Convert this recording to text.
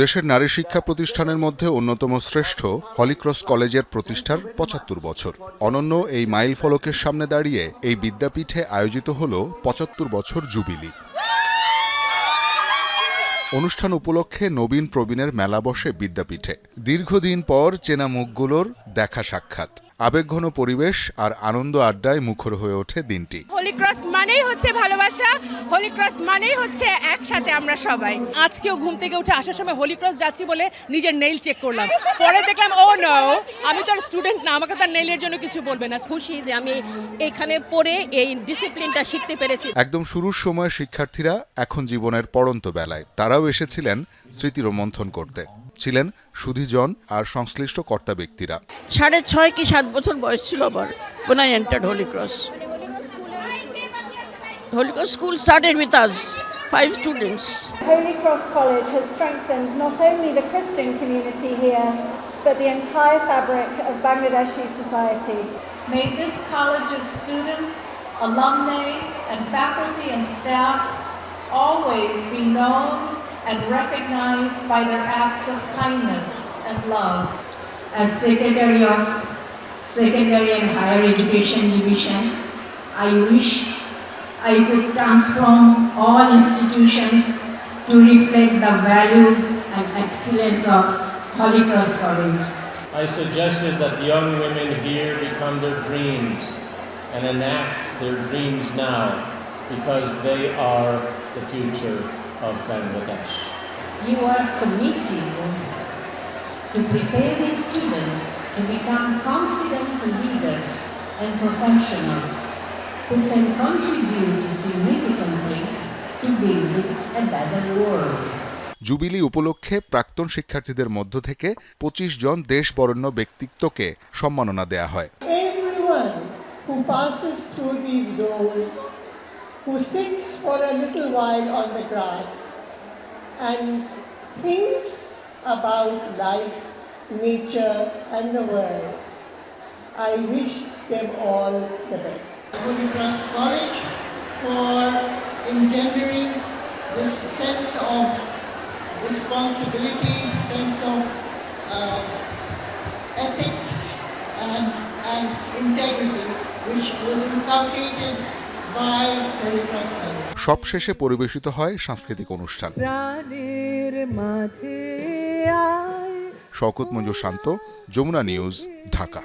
দেশের নারী শিক্ষা প্রতিষ্ঠানের মধ্যে অন্যতম শ্রেষ্ঠ হলিক্রস কলেজের প্রতিষ্ঠার পঁচাত্তর বছর। অনন্য এই মাইল ফলকের সামনে দাঁড়িয়ে এই বিদ্যাপীঠে আয়োজিত হল পঁচাত্তর বছর জুবিলি। অনুষ্ঠান উপলক্ষে নবীন প্রবীণের মেলা বসে বিদ্যাপীঠে। দীর্ঘদিন পর চেনা মুখগুলোর দেখা সাক্ষাৎ। আবেগঘন পরিবেশ আর আনন্দ আড্ডায় মুখর হয়ে ওঠে দিনটি। হোলি ক্রস মানেই হচ্ছে ভালোবাসা হোলি ক্রস মানেই হচ্ছে একসাথে আমরা সবাই। আজকেও ঘুম থেকে উঠে আসার সময় হোলি ক্রস যাচ্ছি বলে নিজের নেইল চেক করলাম। পরে দেখলাম ও নো আমি তো স্টুডেন্ট না আমাকে তার নেইলের জন্য কিছু বলবে না। খুশি যে আমি এখানে পড়ে এই ডিসিপ্লিনটা শিখতে পেরেছি। একদম শুরুর সময় শিক্ষার্থীরা এখন জীবনের পড়ন্ত বেলায় তারাও এসেছিলেন স্মৃতি রোমন্থন করতে। ছিলেন সুধিজন আর সংশ্লিষ্ট কর্তা ব্যক্তিরা। সাড়ে ছয় কি সাত বছর বয়স ছিল আবার ওনাই entered holy cross holy cross school started with five students holy college has strengthens not only the Christian society may কলেজের students alumni and faculty and staff always be and recognized by their acts of kindness and love. As Secretary of Secondary and Higher Education Division, I wish I could transform all institutions to reflect the values and excellence of Holy Cross College. I suggested that young women here become their dreams and enact their dreams now because they are the future of Bangladesh. You are committed to prepare these students to become confident leaders and professionals who can contribute significantly to building a better world. Jubilee উপলক্ষে প্রাক্তন শিক্ষার্থীদের মধ্য থেকে পঁচিশ জন দেশ বরেণ্য ব্যক্তিত্বকে সম্মাননা দেয়া হয় Everyone who passes through these doors, who sits for a little while on the grass and thinks about life, nature, and the world, I wish them all the best. Holy Cross College for engendering this sense of responsibility, sense of uh, ethics and, and integrity which was inculcated সবশেষে পরিবেশিত হয় সাংস্কৃতিক অনুষ্ঠান। শওকত মঞ্জুর শান্ত Jamuna news Dhaka.